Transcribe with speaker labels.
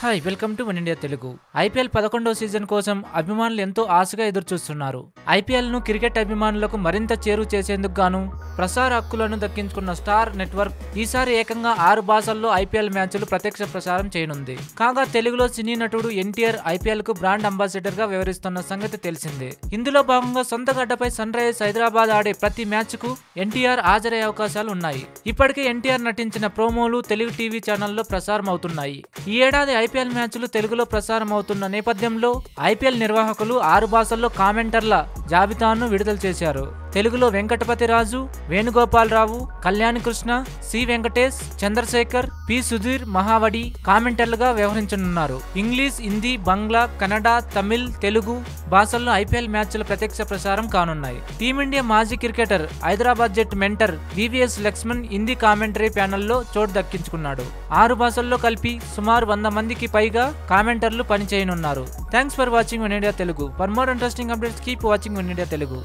Speaker 1: Hi welcome to one India Telugu. IPL పదకొండవ season కోసం అభిమానులు ఎంతో ఆశగా ఎదురుచూస్తున్నారు. ఐపీఎల్ను క్రికెట్ అభిమానులకు మరింత చేరువ చేసేందుకు గాను ప్రసార హక్కులను దక్కించుకున్న స్టార్ నెట్వర్క్ ఈసారి ఏకంగా ఆరు భాషల్లో ఐపీఎల్ మ్యాచ్లు ప్రత్యక్ష ప్రసారం చేయనుంది. కాగా తెలుగులో సినీ నటుడు ఎన్టీఆర్ ఐపీఎల్కు బ్రాండ్ అంబాసిడర్గా వ్యవహరిస్తున్న సంగతి తెలిసిందే. ఇందులో భాగంగా సొంత గడ్డపై సన్ రైజర్స్ హైదరాబాద్ ఆడే ప్రతి మ్యాచ్కు ఎన్టీఆర్ హాజరయ్యే అవకాశాలు ఉన్నాయి. ఇప్పటికే ఎన్టీఆర్ నటించిన ప్రోమోలు తెలుగు టీవీ ఛానల్లో ప్రసారం అవుతున్నాయి ఈ ఏడాది ఐపీఎల్ మ్యాచ్లు తెలుగులో ప్రసారం అవుతున్న నేపథ్యంలో ఐపీఎల్ నిర్వాహకులు ఆరు భాషల్లో కామెంటర్ల జాబితాను విడుదల చేశారు. తెలుగులో వెంకటపతి రాజు వేణుగోపాలరావు కళ్యాణ్ కృష్ణ సి వెంకటేష్ చంద్రశేఖర్ పి సుధీర్ మహావడి కామెంటర్లుగా వ్యవహరించనున్నారు. ఇంగ్లీష్ హిందీ బంగ్లా కన్నడ తమిళ్ తెలుగు భాషల్లో ఐపీఎల్ మ్యాచ్ల ప్రత్యక్ష ప్రసారం కానున్నాయి. టీమిండియా మాజీ cricketer Hyderabad jet mentor VVS Laxman Hindi commentary ప్యానెల్లో చోటు దక్కించుకున్నాడు. ఆరు భాషల్లో కలిపి సుమారు వంద మందికి పైగా కామెంటర్లు పనిచేయనున్నారు. Thanks for watching one India Telugu for more interesting updates keep watching one India Telugu